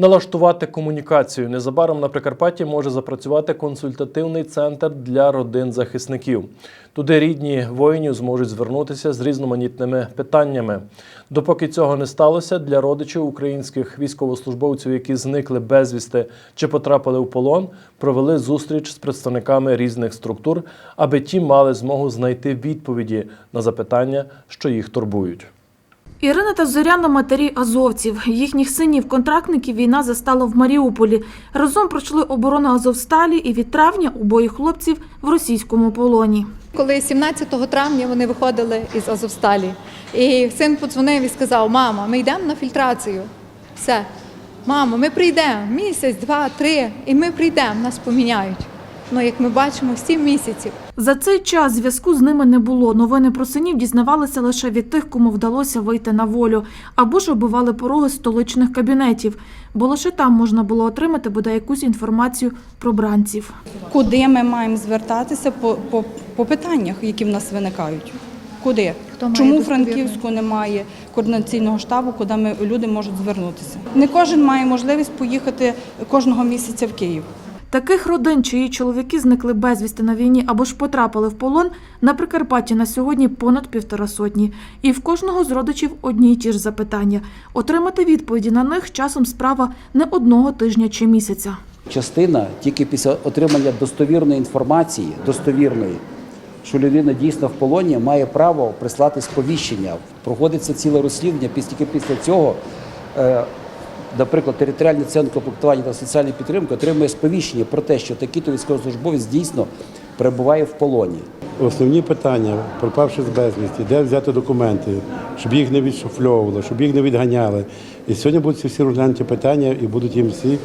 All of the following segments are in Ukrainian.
Налаштувати комунікацію незабаром на Прикарпатті може запрацювати консультативний центр для родин захисників. Туди рідні воїнів зможуть звернутися з різноманітними питаннями. Допоки цього не сталося, для родичів українських військовослужбовців, які зникли безвісти чи потрапили в полон, провели зустріч з представниками різних структур, аби ті мали змогу знайти відповіді на запитання, що їх турбують. Ірина та Зоряна матері азовців. Їхніх синів-контрактників війна застала в Маріуполі. Разом пройшли оборону Азовсталі і від травня обоє хлопців в російському полоні. Коли 17 травня вони виходили із Азовсталі, і син подзвонив і сказав: Мама, ми йдемо на фільтрацію. Все, мамо, ми прийдемо місяць, два, три, і ми прийдемо, нас поміняють. Ну, як ми бачимо, сім місяців. За цей час зв'язку з ними не було. Новини про синів дізнавалися лише від тих, кому вдалося вийти на волю, або ж оббивали пороги столичних кабінетів, бо лише там можна було отримати бодай якусь інформацію про бранців. Куди ми маємо звертатися по, по, по питаннях, які в нас виникають? Куди? Хто Чому у достовірну? Франківську немає координаційного штабу, куди ми, люди можуть звернутися? Не кожен має можливість поїхати кожного місяця в Київ. Таких родин, чиї чоловіки зникли безвісти на війні або ж потрапили в полон, на Прикарпатті на сьогодні понад півтора сотні. І в кожного з родичів одні й ті ж запитання. Отримати відповіді на них часом справа не одного тижня чи місяця. Частина тільки після отримання достовірної інформації, достовірної, що людина дійсно в полоні, має право прислати сповіщення. Проводиться ціле розслідування. Піс- Тільки після цього, е, наприклад, територіальний центр комплектування та соціальної підтримки отримує сповіщення про те, що такий-то військовослужбовець дійсно перебуває в полоні. Основні питання, пропавши з безвісті, де взяти документи, щоб їх не відшуфльовували, щоб їх не відганяли. І сьогодні будуть всі розглянуті питання, і будуть їм всі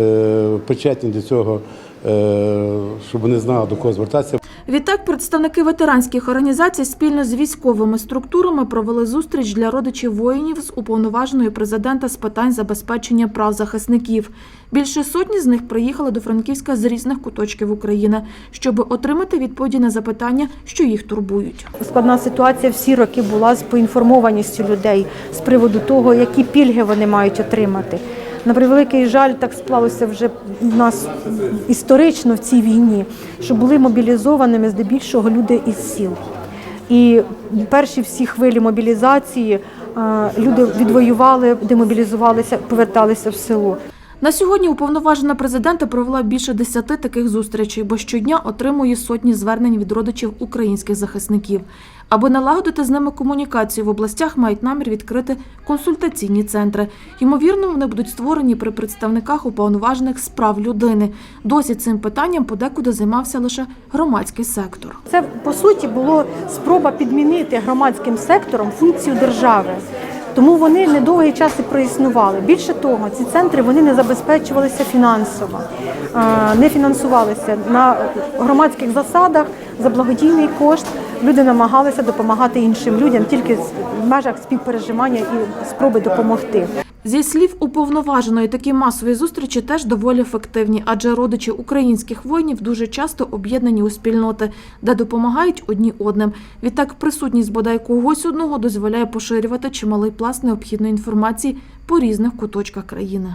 е, причетні до цього, е, щоб вони знали, до кого звертатися. Відтак, представники ветеранських організацій спільно з військовими структурами провели зустріч для родичів воїнів з уповноваженою президента з питань забезпечення прав захисників. Більше сотні з них приїхали до Франківська з різних куточків України, щоб отримати відповіді на запитання, що їх турбують. Складна ситуація всі роки була з поінформованістю людей з приводу того, які пільги вони мають отримати. На превеликий жаль, так склалося вже в нас історично в цій війні, що були мобілізованими здебільшого люди із сіл. І перші всі хвилі мобілізації люди відвоювали, демобілізувалися, поверталися в село. На сьогодні уповноважена президента провела більше десяти таких зустрічей, бо щодня отримує сотні звернень від родичів українських захисників. Аби налагодити з ними комунікацію в областях, мають намір відкрити консультаційні центри. Ймовірно, вони будуть створені при представниках уповноважених з прав людини. Досі цим питанням подекуди займався лише громадський сектор. Це по суті було спроба підмінити громадським сектором функцію держави. Тому вони недовгий час і проіснували. Більше того, ці центри вони не забезпечувалися фінансово, е, не фінансувалися на громадських засадах за благодійний кошт. Люди намагалися допомагати іншим людям тільки в межах співпереживання і спроби допомогти. Зі слів уповноваженої, такі масові зустрічі теж доволі ефективні, адже родичі українських воїнів дуже часто об'єднані у спільноти, де допомагають одні одним. Відтак, присутність бодай когось одного дозволяє поширювати чималий пласт необхідної інформації по різних куточках країни.